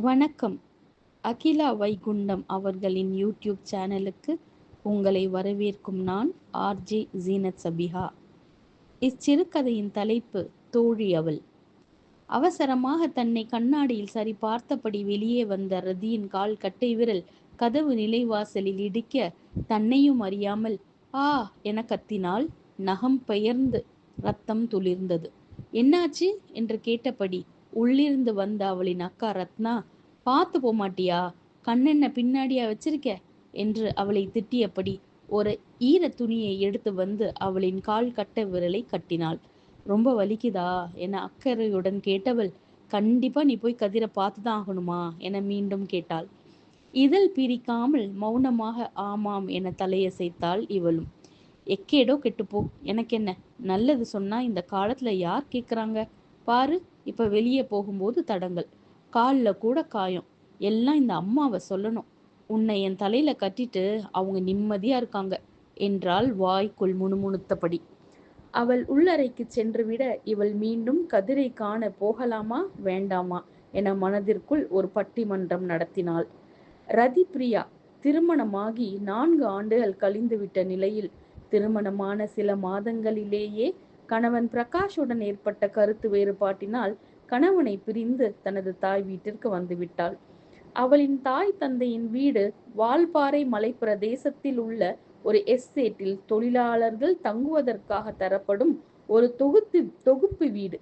வணக்கம். அகிலா வைகுண்டம் அவர்களின் யூடியூப் சேனலுக்கு உங்களை வரவேற்கும் நான் ஆர்ஜே ஜீனத் சபிஹா. இச்சிறுகதையின் தலைப்பு தோழி அவள். அவசரமாக தன்னை கண்ணாடியில் சரி பார்த்தபடி வெளியே வந்த ரதியின் கால் கட்டை விரல் கதவு நிலைவாசலில் இடிக்க தன்னையும் அறியாமல் ஆ என கத்தினால் நகம் பெயர்ந்து ரத்தம் துளிர்ந்தது. என்னாச்சு? என்று கேட்டபடி உள்ளிருந்து வந்த அவளின் அக்கா ரத்னா பார்த்து போமாட்டியா? கண்ணென்ன பின்னாடியா வச்சிருக்க? என்று அவளை திட்டியபடி ஒரு ஈர துணியை எடுத்து வந்து அவளின் கால் கட்ட விரலை கட்டினாள். ரொம்ப வலிக்குதா? என அக்கறையுடன் கேட்டவள் கண்டிப்பா நீ போய் கதிரை பார்த்து தான் ஆகணுமா? என மீண்டும் கேட்டாள். இதழ் பிரிக்காமல் மௌனமாக ஆமாம் என தலையசைத்தாள் இவளும். எக்கேடோ கெட்டுப்போ. எனக்கு என்ன நல்லது சொன்னா இந்த காலத்துல யார் கேக்குறாங்க? பாரு இப்ப வெளியே போகும்போது தடங்கள். காலில் கூட காயம். எல்லாம் இந்த அம்மாவை சொல்லணும். உன்னை என் தலையில கட்டிட்டு அவங்க நிம்மதியா இருக்காங்க. என்றாள் வாய்க்குள் முணுமுணுத்தபடி. அவள் உள்ளறைக்கு சென்றுவிட இவள் மீண்டும் கதிரை காண போகலாமா வேண்டாமா என மனதிற்குள் ஒரு பட்டிமன்றம் நடத்தினாள். ரதி பிரியா திருமணமாகி நான்கு ஆண்டுகள் கழிந்துவிட்ட நிலையில் திருமணமான சில மாதங்களிலேயே கணவன் பிரகாஷுடன் ஏற்பட்ட கருத்து வேறுபாட்டினால் கணவனை பிரிந்து தனது தாய் வீட்டிற்கு வந்துவிட்டாள். அவளின் தாய் தந்தையின் வீடு வால்பாறை மலை பிரதேசத்தில் உள்ள ஒரு எஸ்டேட்டில் தொழிலாளர்கள் தங்குவதற்காக தரப்படும் ஒரு தொகுத்து தொகுப்பு வீடு.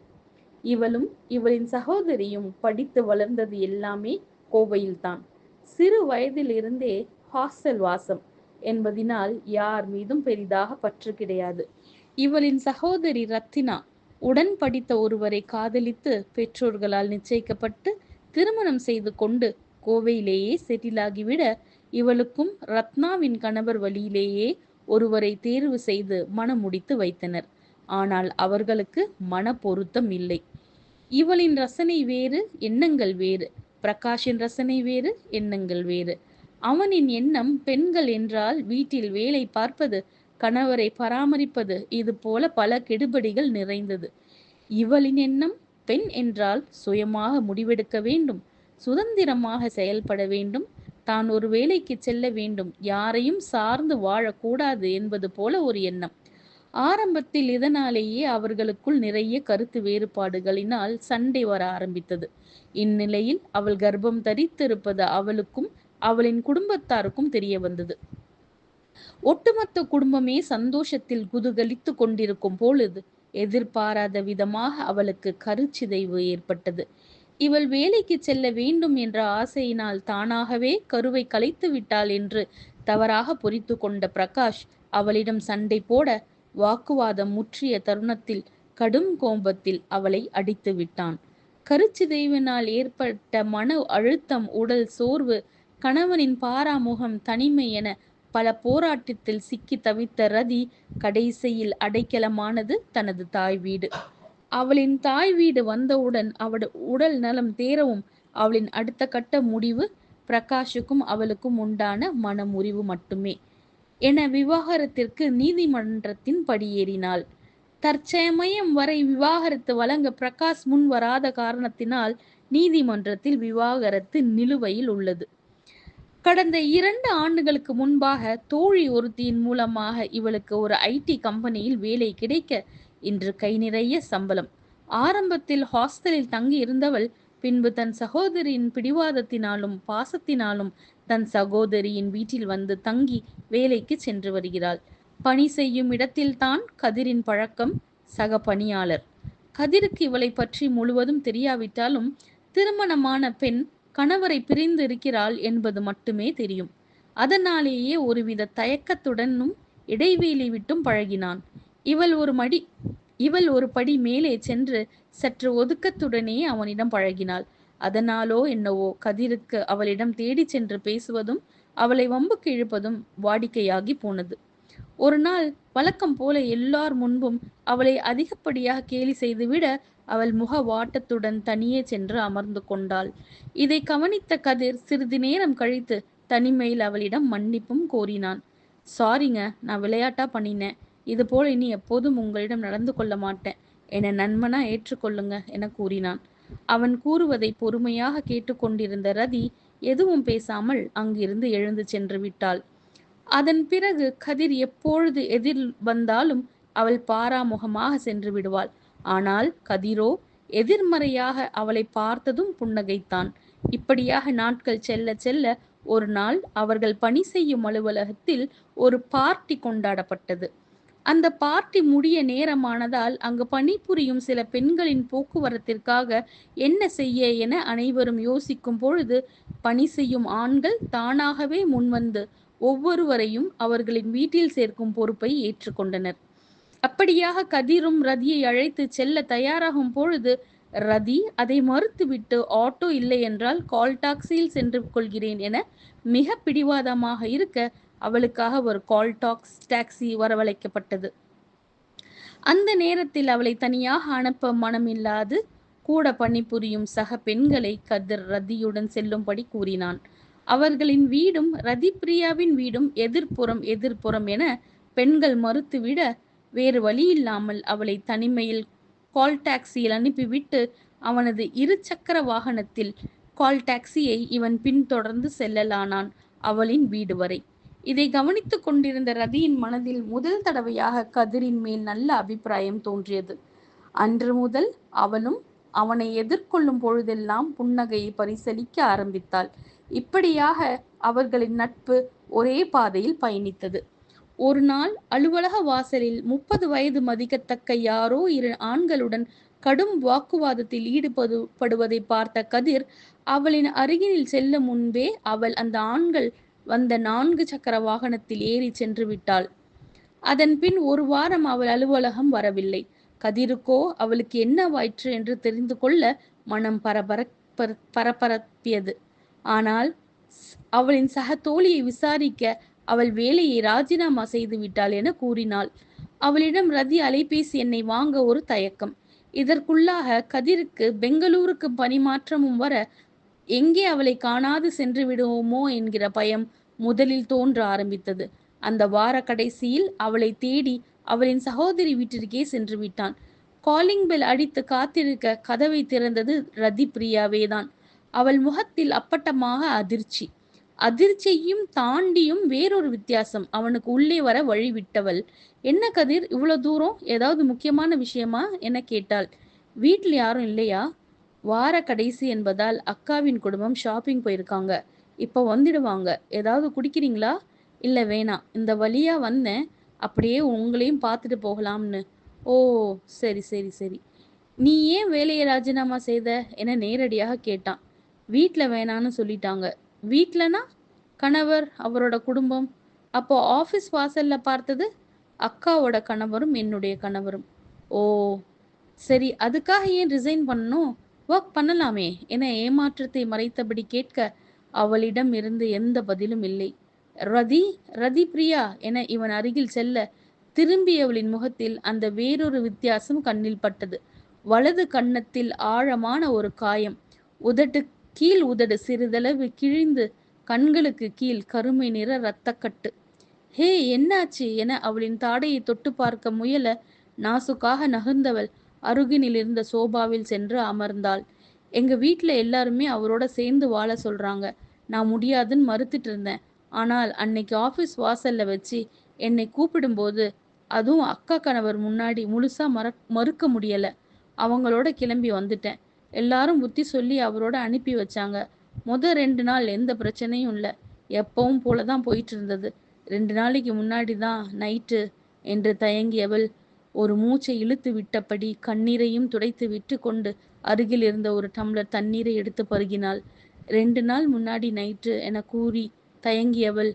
இவளும் இவளின் சகோதரியும் படித்து வளர்ந்தது எல்லாமே கோவையில்தான். சிறு வயதிலிருந்தே ஹாஸ்டல் வாசம் என்பதினால் யார் மீதும் பெரிதாக பற்று கிடையாது. இவளின் சகோதரி ரத்தினா உடன் படித்த ஒருவரை காதலித்து பெற்றோர்களால் நிச்சயிக்கப்பட்டு திருமணம் செய்து கொண்டு கோவையிலேயே செட்டிலாகிவிட இவளுக்கும் ரத்னாவின் கணவர் வழியிலேயே ஒருவரை தேர்வு செய்து மனம் முடித்து வைத்தனர். ஆனால் அவர்களுக்கு மன பொருத்தம் இல்லை. இவளின் ரசனை வேறு எண்ணங்கள் வேறு. பிரகாஷின் ரசனை வேறு எண்ணங்கள் வேறு. அவனின் எண்ணம் பெண்கள் என்றால் வீட்டில் வேலை பார்ப்பது கணவரை பராமரிப்பது இது போல பல கெடுபடிகள் நிறைந்தது. இவளின் எண்ணம் பெண் என்றால் சுயமாக முடிவெடுக்க வேண்டும் சுதந்திரமாக செயல்பட வேண்டும் தான் ஒரு வேலைக்கு செல்ல வேண்டும் யாரையும் சார்ந்து வாழக்கூடாது என்பது போல ஒரு எண்ணம். ஆரம்பத்தில் இதனாலேயே அவர்களுக்குள் நிறைய கருத்து வேறுபாடுகளினால் சண்டை வர ஆரம்பித்தது. இந்நிலையில் அவள் கர்ப்பம் தரித்திருப்பது அவளுக்கும் அவளின் குடும்பத்தாருக்கும் தெரிய வந்தது. ஒட்டுமொத்த குடும்பமே சந்தோஷத்தில் குதூகலித்து கொண்டிருக்கும் பொழுது எதிர்பாராத விதமாக அவளுக்கு கருச்சிதைவு ஏற்பட்டது. இவள் வேலைக்கு செல்ல வேண்டும் என்ற ஆசையினால் தானாகவே கருவை கலைத்து விட்டாள் என்று தவறாக பொறித்து கொண்ட பிரகாஷ் அவளிடம் சண்டை போட வாக்குவாதம் முற்றிய தருணத்தில் கடும் கோபத்தில் அவளை அடித்து விட்டான். கருச்சிதைவினால் ஏற்பட்ட மன அழுத்தம் உடல் சோர்வு கணவனின் பாராமுகம் தனிமை என பல போராட்டத்தில் சிக்கி தவித்த ரதி கடைசியில் அடைக்கலமானது தனது தாய் வீடு. அவளின் தாய் வீடு வந்தவுடன் அவள் உடல் நலம் தேரவும் அவளின் அடுத்த கட்ட முடிவு பிரகாஷுக்கும் அவளுக்கும் உண்டான மன முறிவு மட்டுமே. என விவாகரத்திற்கு நீதிமன்றத்தின் படியேறினாள் தற்சமயம் வரை விவாகரத்து வழங்க பிரகாஷ் முன் வராத காரணத்தினால் நீதிமன்றத்தில் விவாகரத்து நிலுவையில் உள்ளது. கடந்த இரண்டு ஆண்டுகளுக்கு முன்பாக தோழி ஒருத்தியின் மூலமாக இவளுக்கு ஒரு ஐடி கம்பெனியில் வேலை கிடைக்க இன்று கை நிறைய சம்பளம். ஆரம்பத்தில் ஹாஸ்டலில் தங்கி இருந்தவள் பின்பு தன் சகோதரியின் பிடிவாதத்தினாலும் பாசத்தினாலும் தன் சகோதரியின் வீட்டில் வந்து தங்கி வேலைக்கு சென்று வருகிறாள். பணி செய்யும் இடத்தில்தான் கதிரின் பழக்கம் சக பணியாளர். கதிருக்கு இவளை பற்றி முழுவதும் தெரியாவிட்டாலும் திருமணமான பெண் கணவரை பிரிந்து இருக்கிறாள் என்பது மட்டுமே தெரியும். அதனாலேயே ஒருவித தயக்கத்துடனும் இடைவேளை விட்டும் பழகினான். இவள் ஒரு மடி இவள் ஒரு படி மேலே சென்று சற்று ஒதுக்கத்துடனே அவனிடம் பழகினாள். அதனாலோ என்னவோ கதிருக்கு அவளிடம் தேடி சென்று பேசுவதும் அவளை வம்புக்கு இழுப்பதும் வாடிக்கையாகி போனது. ஒரு நாள் வழக்கம் போல எல்லார் முன்பும் அவளை அதிகப்படியாக கேலி செய்துவிட அவள் முக வாட்டத்துடன் தனியே சென்று அமர்ந்து கொண்டாள். இதை கவனித்த கதிர் சிறிது நேரம் கழித்து தனிமையில் அவளிடம் மன்னிப்பும் கோரினான். சாரிங்க நான் விளையாட்டா பண்ணினேன். இது போல இனி எப்போதும் உங்களிடம் நடந்து கொள்ள மாட்டேன். என நண்பனா ஏற்றுக்கொள்ளுங்க என கூறினான். அவன் கூறுவதை பொறுமையாக கேட்டுக்கொண்டிருந்த ரதி எதுவும் பேசாமல் அங்கிருந்து எழுந்து சென்று விட்டாள். அதன் பிறகு கதிர் எப்பொழுது எதிர் வந்தாலும் அவள் பாராமுகமாக சென்று விடுவாள். ஆனால் கதிரோ எதிர்மறையாக அவளை பார்த்ததும் புன்னகைத்தான். இப்படியாக நாட்கள் செல்ல செல்ல ஒரு நாள் அவர்கள் பணி செய்யும் அலுவலகத்தில் ஒரு பார்ட்டி கொண்டாடப்பட்டது. அந்த பார்ட்டி முடிய நேரமானதால் அங்கு பணிபுரியும் சில பெண்களின் போக்குவரத்திற்காக என்ன செய்ய என அனைவரும் யோசிக்கும் பொழுது பணி செய்யும் ஆண்கள் தானாகவே முன்வந்து ஒவ்வொருவரையும் அவர்களின் வீட்டில் சேர்க்கும் பொறுப்பை ஏற்றுக்கொண்டனர். அப்படியாக கதிரும் ரதியை அழைத்து செல்ல தயாராகும் பொழுது ரதி அதை மறுத்துவிட்டு ஆட்டோ இல்லை என்றால் கால் டாக்ஸியில் சென்று கொள்கிறேன் என மிக பிடிவாதமாக இருக்க அவளுக்காக ஒரு கால் டாக்ஸ் டாக்ஸி வரவழைக்கப்பட்டது. அந்த நேரத்தில் அவளை தனியாக அனுப்ப மனமில்லாது கூட பணிபுரியும் சக பெண்களை கதிர் ரதியுடன் செல்லும்படி கூறினான். அவர்களின் வீடும் ரதி பிரியாவின் வீடும் எதிர்ப்புறம் எதிர்ப்புறம் என பெண்கள் மறுத்துவிட வேறு வழியில்லாமல் அவளை தனிமையில் கால் டாக்ஸியில் அனுப்பிவிட்டு அவனது இரு சக்கர வாகனத்தில் கால் டாக்ஸியை இவன் பின்தொடர்ந்து செல்லலானான் அவளின் வீடு வரை. இதை கவனித்து கொண்டிருந்த ரதியின் மனதில் முதல் தடவையாக கதிரின் மேல் நல்ல அபிப்பிராயம் தோன்றியது. அன்று முதல் அவளும் அவனை எதிர்கொள்ளும் பொழுதெல்லாம் புன்னகையை பரிசலிக்க ஆரம்பித்தாள். இப்படியாக அவர்களின் நட்பு ஒரே பாதையில் பயணித்தது. ஒரு நாள் அலுவலக வாசலில் முப்பது வயது மதிக்கத்தக்க யாரோ இரு ஆண்களுடன் கடும் வாக்குவாதத்தில் ஈடுபடுவதை பார்த்த கதிர் அவளின் அருகில் செல்ல முன்பே அவள் அந்த ஆண்கள் வந்த நான்கு சக்கர வாகனத்தில் ஏறி சென்று விட்டாள். அதன் பின் ஒரு வாரம் அவள் அலுவலகம் வரவில்லை. கதிருக்கோ அவளுக்கு என்னவாயிற்று என்று தெரிந்து கொள்ள மனம் பரபர பரபரப்பியது. ஆனால் அவளின் சக தோழியை விசாரிக்க அவள் வேலையை ராஜினாமா செய்து விட்டாள் என கூறினாள். அவளிடம் ரதி அலைபேசி என்னை வாங்க ஒரு தயக்கம். இதற்குள்ளாக கதிருக்கு பெங்களூருக்கு பணிமாற்றமும் வர எங்கே அவளை காணாது சென்று விடுவோமோ என்கிற பயம் முதலில் தோன்ற ஆரம்பித்தது. அந்த வார கடைசியில் அவளை தேடி அவளின் சகோதரி வீட்டிற்கே சென்று விட்டான். காலிங் பெல் அடித்து காத்திருக்க கதவை திறந்தது ரதி பிரியாவேதான். அவள் முகத்தில் அப்பட்டமாக அதிர்ச்சி. அதிர்ச்சியையும் தாண்டியும் வேறொரு வித்தியாசம். அவனுக்கு உள்ளே வர வழிவிட்டவள் என்ன கதிர்? இவ்வளோ தூரம்? ஏதாவது முக்கியமான விஷயமா? என கேட்டாள். வீட்டில் யாரும் இல்லையா? வார கடைசி என்பதால் அக்காவின் குடும்பம் ஷாப்பிங் போயிருக்காங்க. இப்போ வந்துடுவாங்க. ஏதாவது குடிக்கிறீங்களா? இல்லை வேணாம். இந்த வழியாக வந்தேன். அப்படியே உங்களையும் பார்த்துட்டு போகலாம்னு. ஓ சரி சரி சரி. நீ ஏன் வேலையை ராஜினாமா செய்த? என நேரடியாக கேட்டான். வீட்டில் வேணான்னு சொல்லிட்டாங்க. வீட்டிலனா கணவர் அவரோட குடும்பம். அப்போ ஆஃபீஸ் வாசல்ல பார்த்தது அக்காவோட கணவரும் என்னுடைய கணவரும். ஓ சரி அதுக்காக ஏன் ரிசைன் பண்ணணும்? ஒர்க் பண்ணலாமே என ஏமாற்றத்தை மறைத்தபடி கேட்க அவளிடம் இருந்து எந்த பதிலும் இல்லை. ரதி ரதி பிரியா என இவன் அருகில் செல்ல திரும்பியவளின் முகத்தில் அந்த வேறொரு வித்தியாசம் கண்ணில் பட்டது. வலது கன்னத்தில் ஆழமான ஒரு காயம். உதட்டு கீழ் உதடு சிறிதளவு கிழிந்து கண்களுக்கு கீழ் கருமை நிற இரத்தக்கட்டு. ஹே என்னாச்சு? என அவளின் தாடையை தொட்டு பார்க்க முயல நாசுக்காக நகர்ந்தவள் அருகினில் இருந்த சோபாவில் சென்று அமர்ந்தாள். எங்க வீட்டில் எல்லாருமே அவரோட சேர்ந்து வாழ சொல்றாங்க. நான் முடியாதுன்னு மறுத்துட்டு இருந்தேன். ஆனால் அன்னைக்கு ஆஃபீஸ் வாசல்ல வச்சு என்னை கூப்பிடும்போது அதுவும் அக்கா கணவர் முன்னாடி முழுசா மற மறுக்க முடியல. அவங்களோட கிளம்பி வந்துட்டேன். எல்லாரும் புத்தி சொல்லி அவரோட அனுப்பி வச்சாங்க. முத ரெண்டு நாள் எந்த பிரச்சனையும் இல்லை. எப்பவும் போல தான் போயிட்டு இருந்தது. ரெண்டு நாளைக்கு முன்னாடி தான் நைட்டு என்று தயங்கியவள் ஒரு மூச்சை இழுத்து விட்டபடி கண்ணீரையும் துடைத்து விட்டு கொண்டு அருகில் இருந்த ஒரு டம்ளர் தண்ணீரை எடுத்து பருகினாள். ரெண்டு நாள் முன்னாடி நைட்டு என கூறி தயங்கியவள்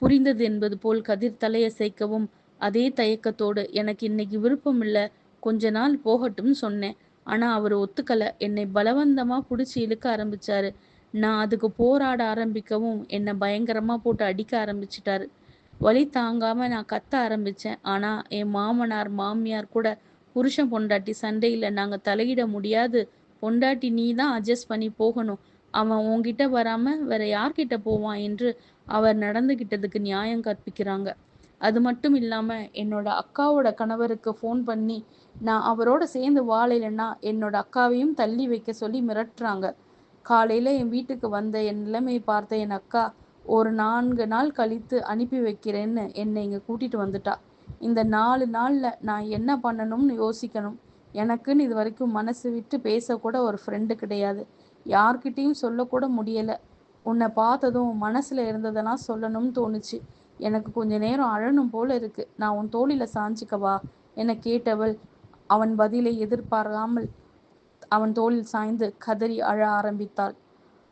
புரிந்தது என்பது போல் கதிர் தலையசைக்கவும் அதே தயக்கத்தோடு எனக்கு இன்னைக்கு விருப்பம் இல்லை கொஞ்ச நாள் போகட்டும்னு சொன்னேன். ஆனா அவர் ஒத்துக்கல. என்னை பலவந்தமா புடிச்சு இழுக்க ஆரம்பிச்சாரு. நான் அதுக்கு போராட ஆரம்பிக்கவும் என்னை பயங்கரமா போட்டு அடிக்க ஆரம்பிச்சிட்டாரு. வலி தாங்காம நான் கத்த ஆரம்பிச்சேன். ஆனா என் மாமனார் மாமியார் கூட புருஷன் பொண்டாட்டி சண்டையில நாங்க தலையிட முடியாது. பொண்டாட்டி நீ தான் அட்ஜஸ்ட் பண்ணி போகணும். அவன் உன்கிட்ட வராம வேற யார்கிட்ட போவான் என்று அவர் நடந்துகிட்டதுக்கு நியாயம் கற்பிக்கிறாங்க. அது மட்டும் இல்லாம என்னோட அக்காவோட கணவருக்கு ஃபோன் பண்ணி நான் அவரோட சேர்ந்து வாழலைன்னா என்னோட அக்காவையும் தள்ளி வைக்க சொல்லி மிரட்டுறாங்க. காலையில் என் வீட்டுக்கு வந்த என் நிலைமையை பார்த்த என் அக்கா ஒரு நான்கு நாள் கழித்து அனுப்பி வைக்கிறேன்னு என்னை இங்கே கூட்டிகிட்டு வந்துட்டா. இந்த நாலு நாளில் நான் என்ன பண்ணணும்னு யோசிக்கணும். எனக்குன்னு இது வரைக்கும் மனசு விட்டு பேசக்கூட ஒரு ஃப்ரெண்டு கிடையாது. யார்கிட்டேயும் சொல்லக்கூட முடியலை. உன்னை பார்த்ததும் மனசில் இருந்ததெல்லாம் சொல்லணும்னு தோணுச்சு. எனக்கு கொஞ்ச நேரம் அழணும் போல இருக்கு. நான் உன் தோளில் சாஞ்சிக்கவா? என கேட்டவள் அவன் பதிலை எதிர்பாராமல் அவன் தோளில் சாய்ந்து கதறி அழ ஆரம்பித்தாள்.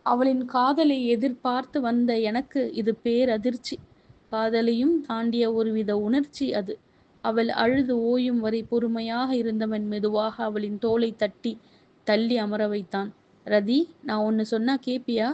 அவளின் காதலை எதிர்பார்த்து வந்த எனக்கு இது பேரதிர்ச்சி. காதலையும் தாண்டிய ஒருவித உணர்ச்சி அது. அவள் அழுது ஓயும் வரை பொறுமையாக இருந்தவன் மெதுவாக அவளின் தோலை தட்டி தள்ளி அமர வைத்தான். ரதி நான் ஒன்று சொன்னா கேப்பியா?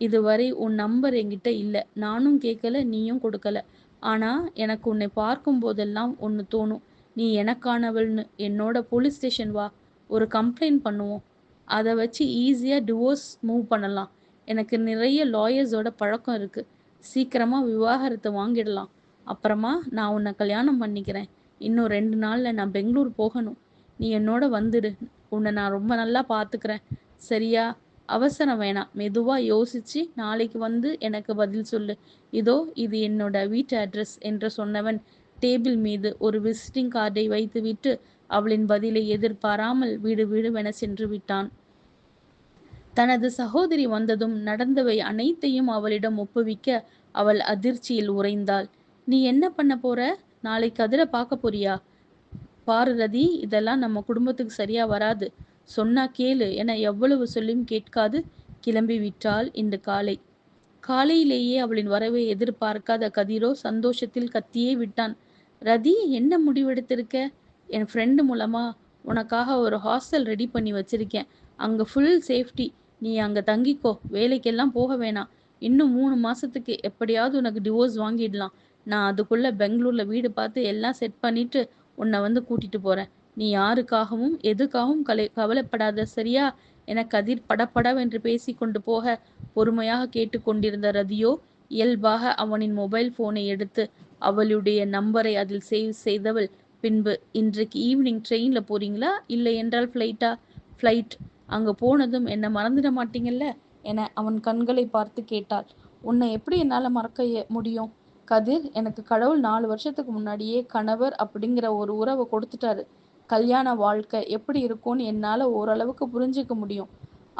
இதுவரை உன் நம்பர் என்கிட்ட இல்லை. நானும் கேட்கல நீயும் கொடுக்கல. ஆனா எனக்கு உன்னை பார்க்கும் போதெல்லாம் ஒன்று தோணும். நீ எனக்கானவள்னு என்னோட போலீஸ் ஸ்டேஷன் வா ஒரு கம்ப்ளைண்ட் பண்ணுவோம். அதை வச்சு ஈஸியாக டிவோர்ஸ் மூவ் பண்ணலாம். எனக்கு நிறைய லாயர்ஸோட பழக்கம் இருக்குது சீக்கிரமாக விவாகரத்தை வாங்கிடலாம். அப்புறமா நான் உன்னை கல்யாணம் பண்ணிக்கிறேன். இன்னும் ரெண்டு நாளில் நான் பெங்களூர் போகணும். நீ என்னோட வந்துடு உன்னை நான் ரொம்ப நல்லா பார்த்துக்கிறேன் சரியா? அவசரம் வேணாம். மெதுவாக யோசிச்சு நாளைக்கு வந்து எனக்கு பதில் சொல்லு. இதோ இது என்னோட வீட்டு அட்ரஸ் என்று சொன்னவன் டேபிள் மீது ஒரு விசிட்டிங் கார்டை வைத்துவிட்டு அவளின் பதிலை எதிர்பாராமல் வீடு வீடுவென சென்று விட்டான். தனது சகோதரி வந்ததும் நடந்தவை அனைத்தையும் அவளிடம் ஒப்புவிக்க அவள் அதிர்ச்சியில் உறைந்தாள். நீ என்ன பண்ண போற? நாளை கதிர பார்க்க போறியா? பாரு ரதி இதெல்லாம் நம்ம குடும்பத்துக்கு சரியா வராது. சொன்னா கேளு என எவ்வளவு சொல்லியும் கேட்காது. கிளம்பி விட்டாள் இன்று காலை. காலையிலேயே அவளின் வரவை எதிர்பார்க்காத கதிரோ சந்தோஷத்தில் கத்தியே விட்டான். ரதி என்ன முடிவெடுத்திருக்க? என் ஃப்ரெண்டு மூலமா உனக்காக ஒரு ஹாஸ்டல் ரெடி பண்ணி வச்சிருக்கேன். அங்கே ஃபுல் சேஃப்டி நீ அங்கே தங்கிக்கோ. வேலைக்கெல்லாம் போக வேணாம். இன்னும் மூணு மாசத்துக்கு எப்படியாவது உனக்கு டிவோர்ஸ் வாங்கிடலாம். நான் அதுக்குள்ள பெங்களூர்ல வீடு பார்த்து எல்லாம் செட் பண்ணிட்டு உன்னை வந்து கூட்டிட்டு போறேன். நீ யாருக்காகவும் எதுக்காகவும் கலை கவலைப்படாத சரியா? என கதிர் படப்படவென்று பேசி கொண்டு போக பொறுமையாக கேட்டுக்கொண்டிருந்த ரதியோ இயல்பாக அவனின் மொபைல் போனை எடுத்து அவளுடைய நம்பரை அதில் சேவ் செய்தவள் பின்பு இன்றைக்கு ஈவினிங் ட்ரெயினில் போறீங்களா? இல்லை என்றால் ஃப்ளைட்டா ஃப்ளைட் அங்கே போனதும் என்னை மறந்துட மாட்டீங்கல்ல? என அவன் கண்களை பார்த்து கேட்டாள். உன்னை எப்படி என்னால் மறக்க முடியும்? கதிர் எனக்கு கடவுள் நாலு வருஷத்துக்கு முன்னாடியே கணவர் அப்படிங்கிற ஒரு உறவை கொடுத்துட்டாரு. கல்யாண வாழ்க்கை எப்படி இருக்கும்னு என்னால் ஓரளவுக்கு புரிஞ்சுக்க முடியும்.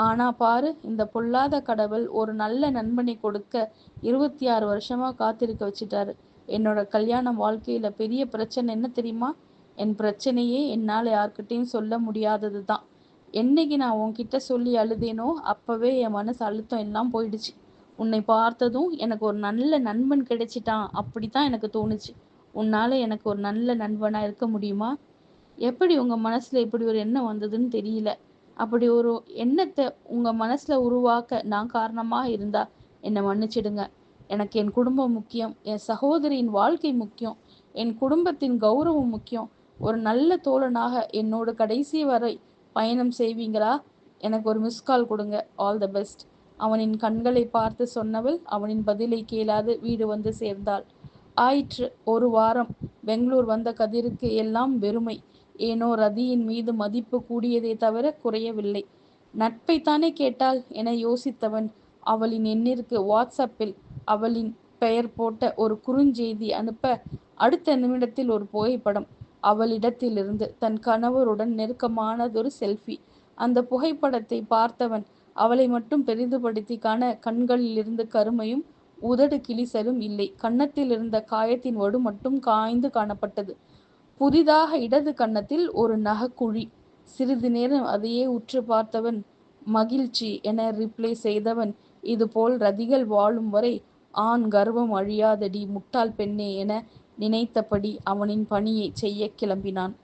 ஆனால் பாரு இந்த பொல்லாத கடவுள் ஒரு நல்ல நண்பனை கொடுக்க இருபத்தி ஆறு வருஷமாக காத்திருக்க வச்சுட்டாரு. என்னோட கல்யாண வாழ்க்கையில பெரிய பிரச்சனை என்ன தெரியுமா? என் பிரச்சனையே என்னால் யார்கிட்டையும் சொல்ல முடியாதது தான் என்னைக்கு நான் உன்கிட்ட சொல்லி அழுதேனோ அப்பவே என் மனசு அழுத்தம் எல்லாம் போயிடுச்சு. உன்னை பார்த்ததும் எனக்கு ஒரு நல்ல நண்பன் கிடைச்சிட்டான் அப்படித்தான் எனக்கு தோணுச்சு. உன்னால எனக்கு ஒரு நல்ல நண்பனா இருக்க முடியுமா? எப்படி உங்க மனசுல இப்படி ஒரு எண்ணம் வந்ததுன்னு தெரியல. அப்படி ஒரு எண்ணத்தை உங்க மனசுல உருவாக்க நான் காரணமா இருந்தா என்னை மன்னிச்சிடுங்க. எனக்கு என் குடும்பம் முக்கியம் என் சகோதரியின் வாழ்க்கை முக்கியம் என் குடும்பத்தின் கௌரவம் முக்கியம். ஒரு நல்ல தோழனாக என்னோட கடைசி வரை பயணம் செய்வீங்களா? எனக்கு ஒரு மிஸ் கால் கொடுங்க. ஆல் த பெஸ்ட் அவனின் கண்களை பார்த்து சொன்னவள் அவனின் பதிலை கேளாது வீடு வந்து சேர்ந்தாள். ஆயிற்று ஒரு வாரம். பெங்களூர் வந்த கதிருக்கு எல்லாம் வெறுமை. ஏனோ ரதியின் மீது மதிப்பு கூடியதே தவிர குறையவில்லை. நட்பைத்தானே கேட்டாள் என யோசித்தவன் அவளின் எண்ணிற்கு வாட்ஸ்அப்பில் அவளின் பெயர் போட்ட ஒரு குறுஞ்செய்தி அனுப்ப அடுத்த நிமிடத்தில் ஒரு புகைப்படம். அவளிடத்திலிருந்து தன் கணவருடன் நெருக்கமானதொரு செல்ஃபி. அந்த புகைப்படத்தை பார்த்தவன் அவளை மட்டும் பெரிதுபடுத்தி காண கண்களிலிருந்து கருமையும் உதடு கிளிசலும் இல்லை. கன்னத்தில் இருந்த காயத்தின் வடு மட்டும் காய்ந்து காணப்பட்டது. புதிதாக இடது கன்னத்தில் ஒரு நகக்குழி. சிறிது நேரம் அதையே உற்று பார்த்தவன் மகிழ்ச்சி என ரிப்ளை செய்தவன் இதுபோல் ரதிகள் வாழும் வரை ஆண் கர்வம் அழியாதடி முட்டாள் பெண்ணே என நினைத்தபடி அவனின் பணியை செய்ய கிளம்பினான்.